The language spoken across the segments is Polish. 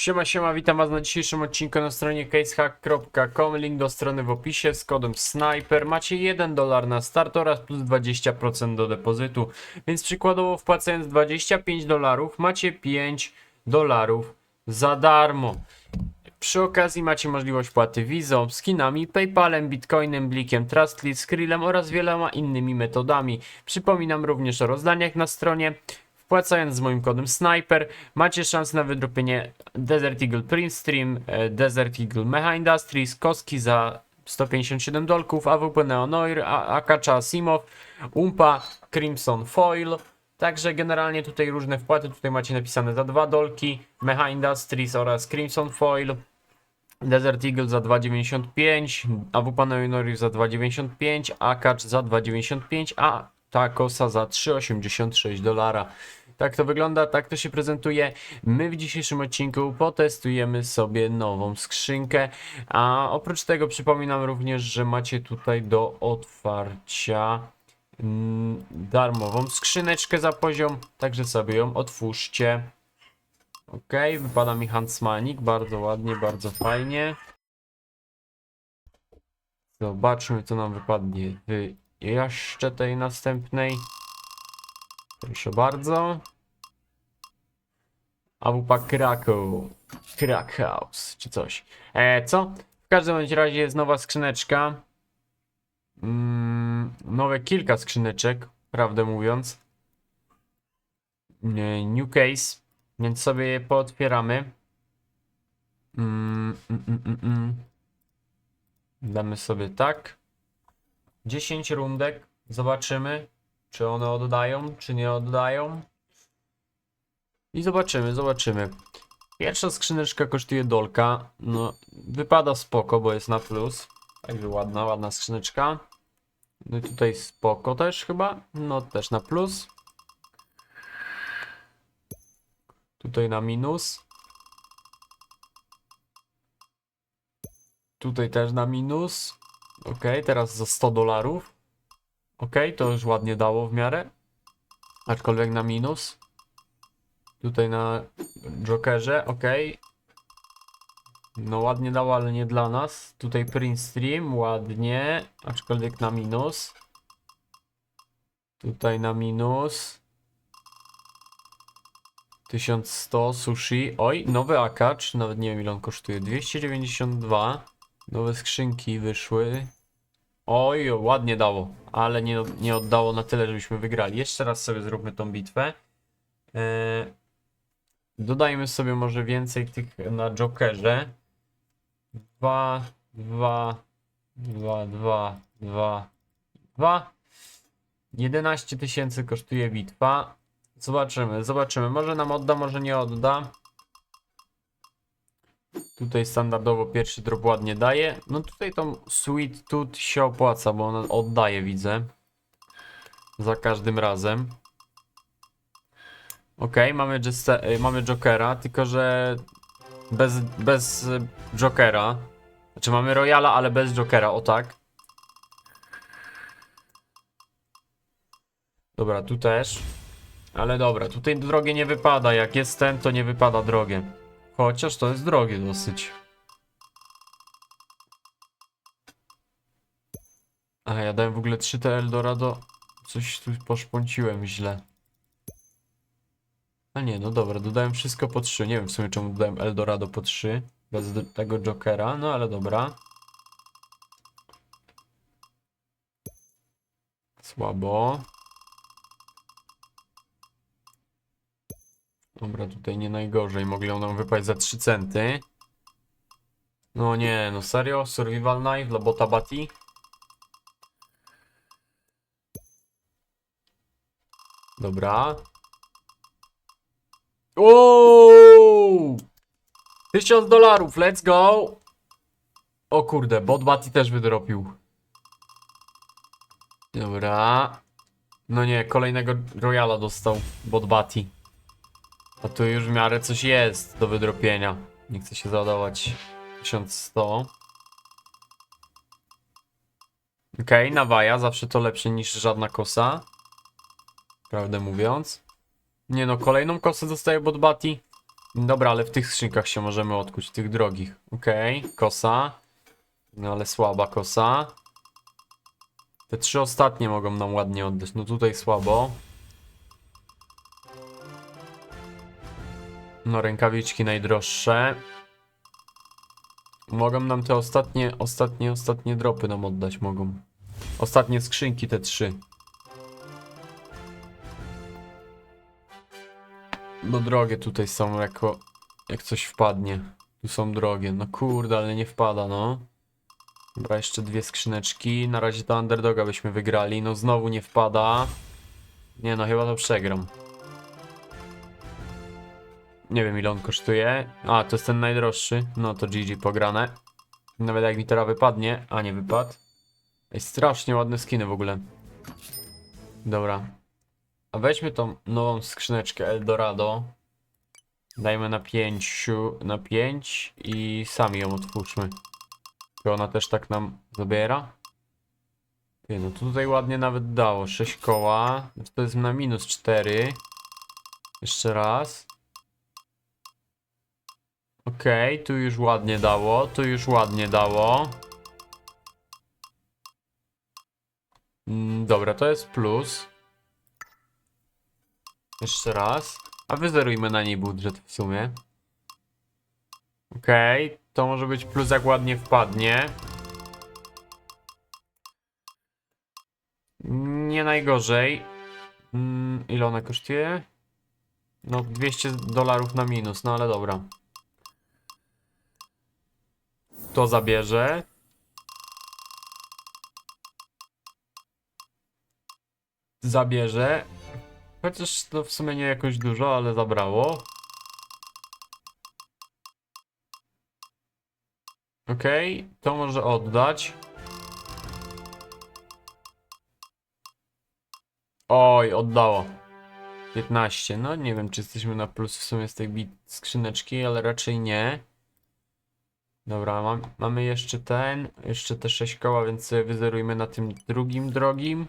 Siema, siema, witam was na dzisiejszym odcinku na stronie casehack.com, link do strony w opisie z kodem SNIPER. Macie 1 dolar na start oraz plus 20% do depozytu, więc przykładowo wpłacając 25 dolarów macie 5 dolarów za darmo. Przy okazji macie możliwość płaty wizą, skinami, paypalem, bitcoinem, blikiem, trustly, skrillem oraz wieloma innymi metodami. Przypominam również o rozdaniach na stronie. Wpłacając z moim kodem SNIPER macie szansę na wydropienie Desert Eagle Print Stream, e, Desert Eagle Mecha Industries, Koski za 157 dolków, AWP Neonoir, Akacza Asimov, Umpa, Crimson Foil. Także generalnie tutaj różne wpłaty, tutaj macie napisane za 2 dolki, Mecha Industries oraz Crimson Foil. Desert Eagle za 2,95, AWP Neonoir za 2,95, Akacz za 2,95, a ta kosa za 3,86 dolara. Tak to wygląda, tak to się prezentuje. My w dzisiejszym odcinku potestujemy sobie nową skrzynkę. A oprócz tego przypominam również, że macie tutaj do otwarcia mm, darmową skrzyneczkę za poziom, także sobie ją otwórzcie. Ok, wypada mi Huntsmanik, bardzo ładnie, bardzo fajnie. Zobaczmy, co nam wypadnie w jeszcze tej następnej. Proszę bardzo. AWP Krakow. Krackhouse, czy coś. E, co? W każdym razie jest nowa skrzyneczka. Mm, nowe kilka skrzyneczek, prawdę mówiąc. Nie, New case, więc sobie je pootwieramy. Mm, mm, mm, mm, mm. Damy sobie tak. 10 rundek. Zobaczymy, czy one oddają, czy nie oddają. I zobaczymy, zobaczymy. Pierwsza skrzyneczka kosztuje dolka. No, wypada spoko, bo jest na plus. Także ładna, ładna skrzyneczka. No i tutaj spoko też chyba. No, też na plus. Tutaj na minus. Tutaj też na minus. Ok, teraz za 100 dolarów. Ok, to już ładnie dało w miarę. Aczkolwiek na minus. Tutaj na Jokerze, ok. No ładnie dało, ale nie dla nas. Tutaj print stream, ładnie. Aczkolwiek na minus. Tutaj na minus. 1100 sushi. Oj, nowy akacz. Nawet nie wiem ile on kosztuje. 292. Nowe skrzynki wyszły. Oj, ładnie dało, ale nie, nie oddało na tyle, żebyśmy wygrali. Jeszcze raz sobie zróbmy tą bitwę. Eee, dodajmy sobie może więcej tych na Jokerze. 2, 2, 2, 2, 2, 2. 11 tysięcy kosztuje bitwa. Zobaczymy, zobaczymy. Może nam odda, może nie odda. Tutaj standardowo pierwszy drop ładnie daje. No tutaj tą Sweet Tooth się opłaca, bo ona oddaje, widzę. Za każdym razem. Ok, mamy, y, mamy Jokera, tylko że bez, bez Jokera. Znaczy mamy Royala, ale bez Jokera, o tak. Dobra, tu też. Ale dobra, tutaj drogie nie wypada. Jak jest ten, to nie wypada drogie. Chociaż to jest drogie dosyć. A ja dałem w ogóle 3 te Eldorado. Coś tu poszpąciłem źle. A nie, no dobra, dodałem wszystko po 3. Nie wiem w sumie czemu dodałem Eldorado po 3. Bez tego Jokera, no ale dobra. Słabo. Dobra, tutaj nie najgorzej. Mogli nam wypaść za 3 centy. No nie, no serio? Survival Knife dla bota Bati? Dobra. Ooo! 1000 dolarów, let's go! O kurde, bot Bati też wydropił. Dobra. No nie, kolejnego Royala dostał bot Bati. A tu już w miarę coś jest do wydropienia. Nie chcę się załadować 1100. Okej, okay, nawaja, zawsze to lepsze niż żadna kosa. Prawdę mówiąc. Nie no, kolejną kosę dostaję bot Bati. Dobra, ale w tych skrzynkach się możemy odkuć, tych drogich. Okej, kosa. No ale słaba kosa. Te trzy ostatnie mogą nam ładnie oddać. No tutaj słabo. No rękawiczki najdroższe. Mogą nam te ostatnie, ostatnie, ostatnie dropy nam oddać mogą. Ostatnie skrzynki, te trzy. Bo drogie tutaj są jako... Jak coś wpadnie. Tu są drogie. No kurde, ale nie wpada, no. Dobra, jeszcze dwie skrzyneczki. Na razie to underdoga byśmy wygrali. No znowu nie wpada. Nie no, chyba to przegram. Nie wiem ile on kosztuje. A, to jest ten najdroższy. No to GG pograne. Nawet jak mi teraz wypadnie. A, nie wypadł. Ej, strasznie ładne skiny w ogóle. Dobra. A weźmy tą nową skrzyneczkę Eldorado. Dajmy na 5, na 5 i sami ją otwórzmy. Czy ona też tak nam zabiera? Ty, no tutaj ładnie nawet dało. 6 koła. To jest na minus 4. Jeszcze raz. Okej, tu już ładnie dało. Tu już ładnie dało. Mm, Dobra, to jest plus. Jeszcze raz. A wyzerujmy na niej budżet w sumie. Okej, to może być plus jak ładnie wpadnie. Nie najgorzej. Mm, ile ona kosztuje? No 200 dolarów na minus, no ale dobra. To zabierze. Zabierze. Chociaż to w sumie nie jakoś dużo, ale zabrało. Okej, to może oddać. Oj, oddało. 15. No nie wiem, czy jesteśmy na plus w sumie z tej skrzyneczki, ale raczej nie. Dobra, mam, mamy jeszcze ten, jeszcze te 6 koła, więc wyzerujmy na tym drugim drogim.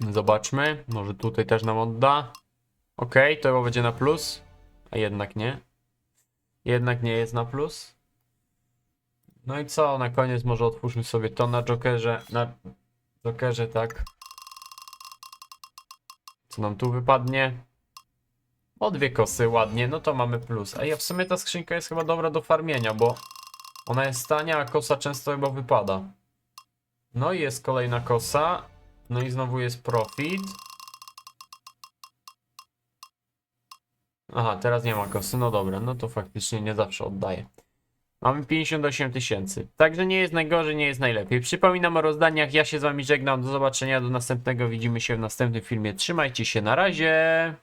Zobaczmy, może tutaj też nam odda. Ok, to będzie na plus, a jednak nie. Jednak nie jest na plus. No i co, na koniec może otwórzmy sobie to na Jokerze, na Jokerze, tak. Co nam tu wypadnie? O, dwie kosy, ładnie, no to mamy plus. A ja w sumie ta skrzynka jest chyba dobra do farmienia, bo ona jest tania, a kosa często chyba wypada. No i jest kolejna kosa. No i znowu jest profit. Aha, teraz nie ma kosy, no dobra, no to faktycznie nie zawsze oddaję. Mamy 58 tysięcy. Także nie jest najgorzej, nie jest najlepiej. Przypominam o rozdaniach. Ja się z wami żegnam. Do zobaczenia, do następnego. Widzimy się w następnym filmie. Trzymajcie się, na razie.